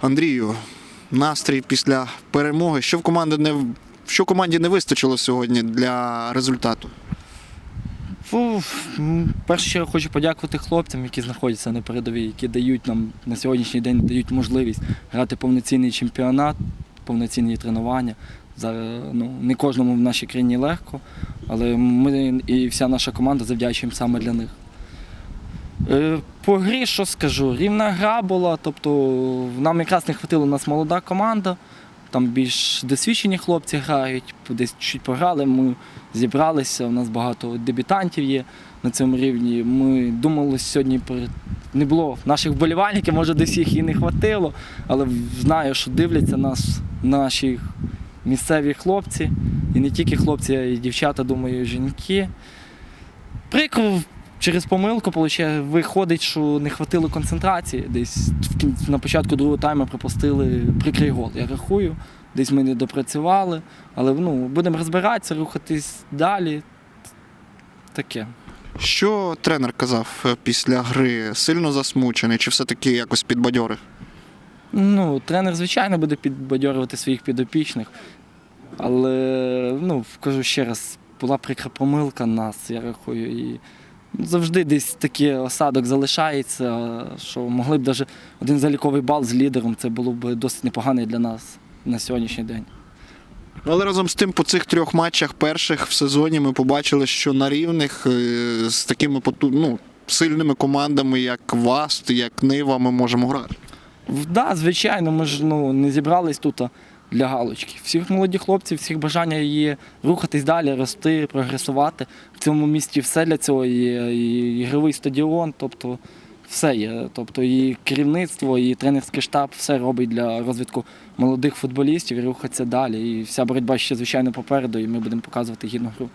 Андрію, настрій після перемоги. Що в команді не що команді не вистачило сьогодні для результату? Фу, перше, чергу хочу подякувати хлопцям, які знаходяться на передовій, які дають нам на сьогоднішній день дають можливість грати повноцінний чемпіонат, повноцінні тренування. Зараз ну, не кожному в нашій країні легко, але ми і вся наша команда завдячуємо саме для них. Е, По грі, що скажу, рівна гра була, тобто нам якраз не хватило, у нас молода команда, там більш досвідчені хлопці грають, десь чуть пограли, ми зібралися, у нас багато дебютантів є на цьому рівні. Ми думали сьогодні про- не було наших вболівальників, може десь їх і не хватило, але знаю, що дивляться нас наші місцеві хлопці, і не тільки хлопці, а й дівчата, думаю, жінки. Прикро через помилку виходить, що не хватило концентрації. Десь на початку другого тайму пропустили прикрий гол. Я рахую, десь ми не допрацювали, але ну, будемо розбиратися, рухатись далі. Таке. Що тренер казав е, після гри? Сильно засмучений чи все-таки якось підбадьорив? Ну, тренер, звичайно, буде підбадьорювати своїх підопічних. Але ну, кажу ще раз, була прикра помилка нас, я рахую. І завжди десь такий осадок залишається, що могли б навіть один заліковий бал з лідером, це було б досить непогано для нас на сьогоднішній день. Але разом з тим, по цих трьох матчах перших в сезоні ми побачили, що на рівних е, з такими ну, сильними командами, як Васт, як Нива, ми можемо грати. Так, да, звичайно, ми ж ну, не зібрались тут для галочки. Всіх молоді хлопців, всіх бажання її рухатись далі, рости, прогресувати. В цьому місті все для цього є. І ігровий стадіон, тобто все є. Тобто і керівництво, і тренерський штаб все робить для розвитку молодих футболістів і рухатися далі. І вся боротьба ще, звичайно, попереду, і ми будемо показувати гідну гру.